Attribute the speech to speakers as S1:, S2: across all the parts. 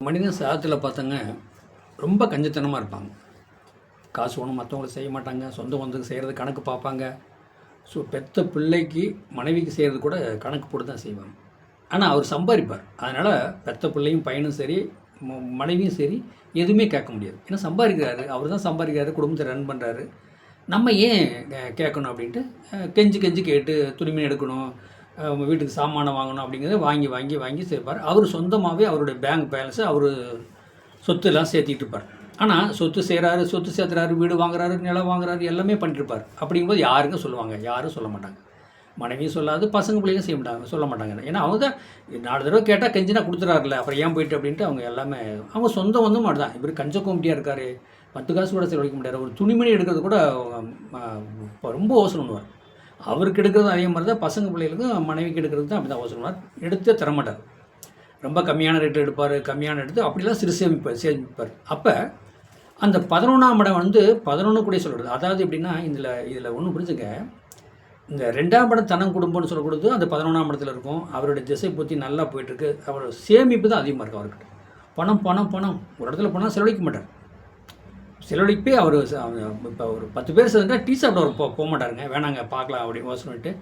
S1: மனிதன் சாதத்தில் பார்த்தங்க ரொம்ப கஞ்சத்தனமாக இருப்பாங்க. காசு ஒன்றும் மற்றவங்களுக்கு செய்ய மாட்டாங்க சொந்த பந்தத்துக்கு செய்கிறது கணக்கு பார்ப்பாங்க. ஸோ பெத்த பிள்ளைக்கு மனைவிக்கு செய்கிறது கூட கணக்கு போட்டு தான் செய்வாங்க. ஆனால் அவர் சம்பாதிப்பார். அதனால் பெத்த பிள்ளையும் பையனும் சரி மனைவியும் சரி எதுவுமே கேட்க முடியாது. ஏன்னா சம்பாதிக்கிறாரு. அவர் தான் சம்பாதிக்கிறாரு குடும்பத்தை ரன் பண்ணுறாரு நம்ம ஏன் கே- கேட்கணும் அப்படின்ட்டு கெஞ்சி கெஞ்சி கேட்டு துணிமணி எடுக்கணும் வீட்டுக்கு சாமானை வாங்கணும் அப்படிங்கிறத வாங்கி வாங்கி வாங்கி சேர்ப்பார். அவர் சொந்தமாகவே அவருடைய பேங்க் பேலன்ஸை அவர் சொத்துலாம் சேர்த்திட்டு இருப்பார். ஆனால் சொத்து செய்கிறாரு சொத்து சேர்த்துறாரு வீடு வாங்குறாரு நிலம் வாங்குறாரு எல்லாமே பண்ணிட்டுருப்பார் அப்படிங்கும்போது யாருக்கும் சொல்லுவாங்க. யாரும் சொல்ல மாட்டாங்க. மனைவியும் சொல்லாது பசங்க பிள்ளைங்க செய்ய மாட்டாங்க சொல்ல மாட்டாங்க. ஏன்னா அவங்க தான் நாலு தடவை கேட்டால் கெஞ்சினா கொடுத்துறாருல அப்புறம் ஏன் போயிட்டு அப்படின்ட்டு அவங்க எல்லாமே அவங்க சொந்தம் வந்து மட்டும் தான் இவர் கஞ்ச கோமிட்டியாக இருக்காரு பத்து காசு கூட செலவழிக்க முடியாது ஒரு துணிமணி எடுக்கிறது கூட ரொம்ப யோசனை பண்ணுவார். அவருக்கு எடுக்கிறது அதே மாதிரி தான் பசங்க பிள்ளைகளுக்கும் மனைவிக்கு எடுக்கிறது தான் அப்படி தான் யோசனை பண்ணுவார் எடுத்தே தரமாட்டார். ரொம்ப கம்மியான ரேட்டு எடுப்பார் கம்மியான எடுத்து அப்படிலாம் சிறு சேமிப்பார் சேமிப்பார். அப்போ அந்த பதினொன்றாம் இடம் வந்து பதினொன்று கூட சொல்கிறது அதாவது எப்படின்னா இதில் இதில் ஒன்று புரிஞ்சுக்க. இந்த ரெண்டாம் படம் தனம் குடும்பம்னு சொல்லக்கூடாது அந்த பதினொன்றாம் இடத்துல இருக்கும். அவருடைய திசை பற்றி நல்லா போயிட்டுருக்கு அவரோட சேமிப்பு தான் அதிகமாக இருக்கும் அவர்கிட்ட. பணம் பணம் பணம். ஒரு இடத்துல போனால் செலவழிக்க மாட்டார். செலவழிப்பே அவர் இப்போ ஒரு பத்து பேர் சேர்ந்துட்டா டீ சாப்பிட போக மாட்டாருங்க. வேணாங்க பார்க்கலாம் அப்படின்னு சொல்லிட்டு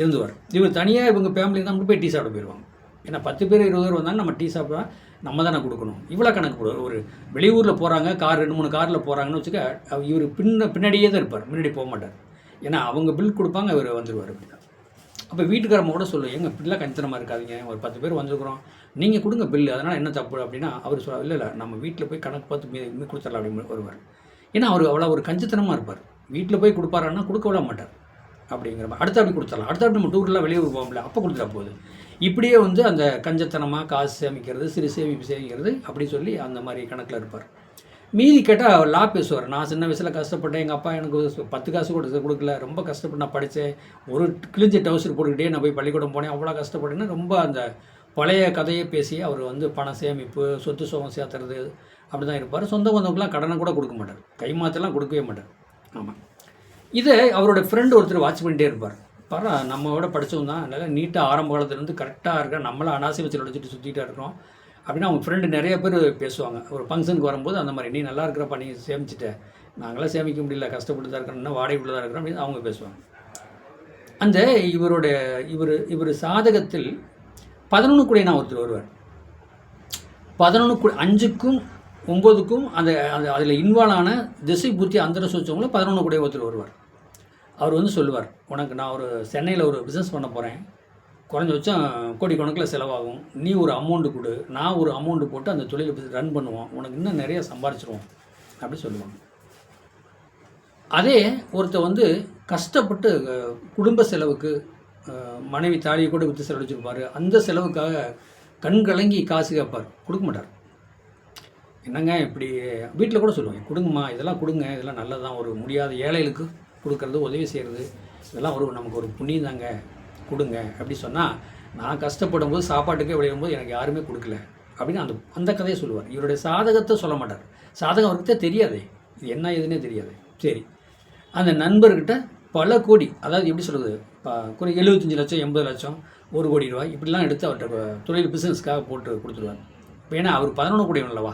S1: இருந்துவார். இவர் தனியாக இவங்க ஃபேமிலி தான் போய் டீ சாப்பிட போயிடுவாங்க ஏன்னா பத்து பேர் இருபது பேர் வந்தாலும் நம்ம டீ சாப்பிட நம்ம தானே கொடுக்கணும். இவ்வளோ கணக்கு போடுவார் ஒரு வெளியூரில் போகிறாங்க கார் ரெண்டு மூணு காரில் போகிறாங்கன்னு வச்சுக்க இவர் பின்ன பின்னாடியே தான் இருப்பார். முன்னாடி போக மாட்டார். ஏன்னா அவங்க பில் கொடுப்பாங்க இவர் வந்துடுவார் அப்படி அப்போ வீட்டுக்காரம்மா கூட சொல்லு எங்கள் இப்படிலாம் கஞ்சனமாக இருக்காதீங்க ஒரு பத்து பேர் வந்திருக்கிறோம். நீங்கள் கொடுங்க பில்லு அதனால் என்ன தப்பு? அப்படின்னா அவர் சொல்ல இல்லை இல்லை நம்ம வீட்டில் போய் கணக்கு பார்த்து மீ மீ கொடுத்துடலாம் அப்படின்னு வருவார். ஏன்னா அவர் அவ்வளோ ஒரு கஞ்சத்தனமாக இருப்பார். வீட்டில் போய் கொடுப்பாருன்னா கொடுக்க விட மாட்டார். அப்படிங்கிற மாதிரி. அடுத்த அப்படி கொடுத்துடலாம். அடுத்த அப்படி நம்ம டூரில் வெளியே போவோம்ல அப்போ கொடுத்துட்டா போகுது இப்படியே வந்து அந்த கஞ்சத்தனமாக காசு சேமிக்கிறது சிறு சேமிப்பு சேமிக்கிறது அப்படி சொல்லி அந்த மாதிரி கணக்கில் இருப்பார். மீதி கேட்டால் அவர் லா பேசுவார். நான் சின்ன வயசில் கஷ்டப்பட்டேன். எங்கள் அப்பா எனக்கு பத்து காசு கூட கொடுக்கல. ரொம்ப கஷ்டப்பட்டு நான் படித்தேன் ஒரு கிழிஞ்ச டவுசர் போட்டுக்கிட்டே நான் போய் பள்ளிக்கூடம் போனேன். அவ்வளோ கஷ்டப்பட்டேன்னு ரொம்ப அந்த பழைய கதையை பேசி அவர் வந்து பண சேமிப்பு சொத்து சுகம் சேர்த்துறது அப்படி தான் இருப்பார். சொந்த பந்தவங்களாம் கடனை கூட கொடுக்க மாட்டார். கைமாத்தெல்லாம் கொடுக்கவே மாட்டார். ஆமாம் இதை அவரோட ஃப்ரெண்டு ஒருத்தர் வாட்ச் பண்ணிட்டே இருப்பார். பாரு நம்மளோட படித்தவங்க தான். அதனால் நீட்டாக ஆரம்ப காலத்துலேருந்து கரெக்டாக இருக்க நம்மளாம் அனாசி வச்சு வச்சுட்டு சுற்றிட்டே இருக்கிறோம். அப்படின்னா அவங்க ஃப்ரெண்டு நிறைய பேர் பேசுவாங்க. ஒரு ஃபங்க்ஷனுக்கு வரும்போது அந்த மாதிரி நீ நல்லா இருக்கிறப்ப நீ சேமிச்சிட்ட. நாங்களாம் சேமிக்க முடியல கஷ்டப்பட்டு தான் இருக்கிறோம். வாடகை வாடகைக்குள்ள தான் இருக்கிறோம். அப்படின்னு அவங்க பேசுவாங்க. அந்த இவருடைய இவர் இவர் சாதகத்தில் பதினொன்று கூட நான் ஒருத்தர் வருவார். பதினொன்று கூட அஞ்சுக்கும் ஒம்போதுக்கும் அந்த அந்த அதில் இன்வால்வ் ஆன திசை பூர்த்தி அந்தர சூச்சவங்களும் பதினொன்று கூட ஒருத்தர் வருவார். அவர் வந்து சொல்லுவார் உனக்கு நான் ஒரு சென்னையில் ஒரு பிஸ்னஸ் பண்ண போகிறேன் குறைஞ்சபட்சம் கோடி கணக்கில் செலவாகும். நீ ஒரு அமௌண்ட்டு கொடு நான் ஒரு அமௌண்ட்டு போட்டு அந்த தொழிலை ரன் பண்ணுவோம். உனக்கு இன்னும் நிறைய சம்பாரிச்சிருவோம் அப்படி சொல்லுவாங்க. அதே ஒருத்தர் வந்து கஷ்டப்பட்டு குடும்ப செலவுக்கு மனைவி தாலியை கூட விற்று செலவழிச்சிருப்பார். அந்த செலவுக்காக கண் கலங்கி காசு கேட்பார். கொடுக்க மாட்டார். என்னங்க இப்படி வீட்டில் கூட சொல்லுவாங்க கொடுங்கம்மா இதெல்லாம் கொடுங்க இதெல்லாம் நல்லதான் ஒரு முடியாத ஏழைகளுக்கு கொடுக்கறது உதவி செய்கிறது இதெல்லாம் ஒரு நமக்கு ஒரு புண்ணியம் தாங்க கொடுங்க. அப்படி சொன்னால் நான் கஷ்டப்படும் போது சாப்பாட்டுக்கே விளையும் எனக்கு யாருமே கொடுக்கல. அப்படின்னு அந்த அந்த கதையை சொல்லுவார். இவருடைய சாதகத்தை சொல்ல மாட்டார். சாதகம் அவர்கிட்ட தெரியாதே. இது என்ன ஏதுன்னே தெரியாது. சரி. அந்த நண்பர்கிட்ட பல கோடி அதாவது எப்படி சொல்கிறது குறை எழுபத்தஞ்சி லட்சம் எண்பது லட்சம் ஒரு கோடி ரூபாய் இப்படிலாம் எடுத்து அவர்கிட்ட தொழில் பிஸ்னஸ்க்காக போட்டு கொடுத்துருவார். இப்போ ஏன்னா அவர் பதினொன்று கோடி அல்லவா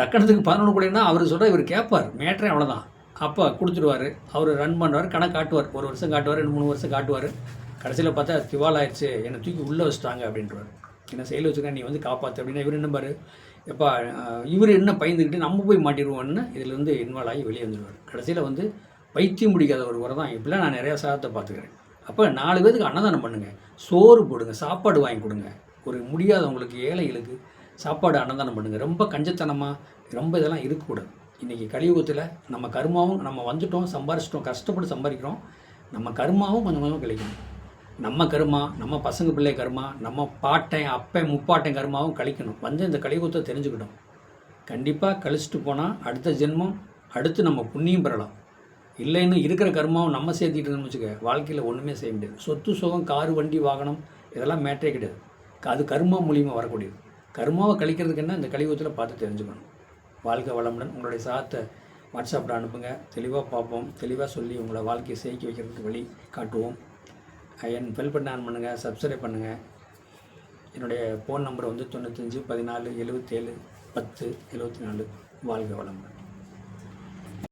S1: லக்கணத்துக்கு பதினொன்று கோடினா அவர் சொல்கிற இவர் கேட்பார் மேட்ரே அவ்வளோதான் அப்போ கொடுத்துடுவார். அவர் ரன் பண்ணுவார் கணக்கு காட்டுவார். ஒரு வருஷம் காட்டுவார் ரெண்டு மூணு வருஷம் காட்டுவார். கடைசியில் பார்த்தா திவால் ஆயிடுச்சு. என்னை தூக்கி உள்ளே வச்சுட்டாங்க அப்படின்றவார் என்ன செயல் வச்சுருக்கேன் நீ வந்து காப்பாற்று அப்படின்னா இவர் என்ன பாரு எப்பா இவர் என்ன பயந்துக்கிட்டு நம்ம போய் மாட்டிடுவோன்னு இதுலேருந்து இன்வால்வ் ஆகி வெளியே வந்துடுவார். கடைசியில் வந்து பைத்தியம் பிடிக்காத ஒரு முறை தான். இப்படிலாம் நான் நிறையா சாதத்தை பார்த்துக்கிறேன். அப்போ நாலு பேருக்கு அன்னதானம் பண்ணுங்கள் சோறு போடுங்க சாப்பாடு வாங்கி கொடுங்க. ஒரு முடியாதவங்களுக்கு ஏழைகளுக்கு சாப்பாடு அன்னதானம் பண்ணுங்கள் ரொம்ப கஞ்சத்தனமாக ரொம்ப இதெல்லாம் இருக்கக்கூடாது. இன்றைக்கி கலியுகத்தில் நம்ம கர்மாவும் நம்ம வந்துட்டோம் சம்பாரிச்சிட்டோம் கஷ்டப்பட்டு சம்பாதிக்கிறோம். நம்ம கர்மாவும் கொஞ்சம் கொஞ்சமாக கழிக்கணும். நம்ம கர்மா நம்ம பசங்க பிள்ளை கர்மா நம்ம பாட்டன் அப்பன் முப்பாட்டன் கர்மாவும் கழிக்கணும். வந்து இந்த கலியுகத்தை தெரிஞ்சுக்கிட்டோம். கண்டிப்பாக கழிச்சிட்டு போனால் அடுத்த ஜென்மம் அடுத்து நம்ம புண்ணியம் பெறலாம். இல்லைன்னு இருக்கிற கர்மாவும் நம்ம சேர்த்திக்கிட்டோம்னு இருந்தோம்னு வச்சுக்க வாழ்க்கையில் ஒன்றுமே செய்ய முடியாது. சொத்து சுகம் காரு வண்டி வாகனம் இதெல்லாம் மேட்டரே கிடையாது. அது கர்மா மூலியமாக வரக்கூடியது. கர்மாவை கழிக்கிறதுக்கு என்ன இந்த கலியுகத்தில் பார்த்து தெரிஞ்சுக்கணும். வாழ்க வளமுடன். உங்களுடைய சாத்தை வாட்ஸ்அப்பில் அனுப்புங்க. தெளிவாக பார்ப்போம். தெளிவாக சொல்லி உங்களை வாழ்க்கையை சேர்க்க வைக்கிறதுக்கு வழி காட்டுவோம். என் பெல் பட்டன் ஆன் பண்ணுங்கள் சப்ஸ்கிரைப் பண்ணுங்கள் என்னுடைய ஃபோன் நம்பர் வந்து தொண்ணூத்தஞ்சு பதினாலு எழுபத்தேழு பத்து எழுபத்தி நாலு வாழ்க வளமுடன்.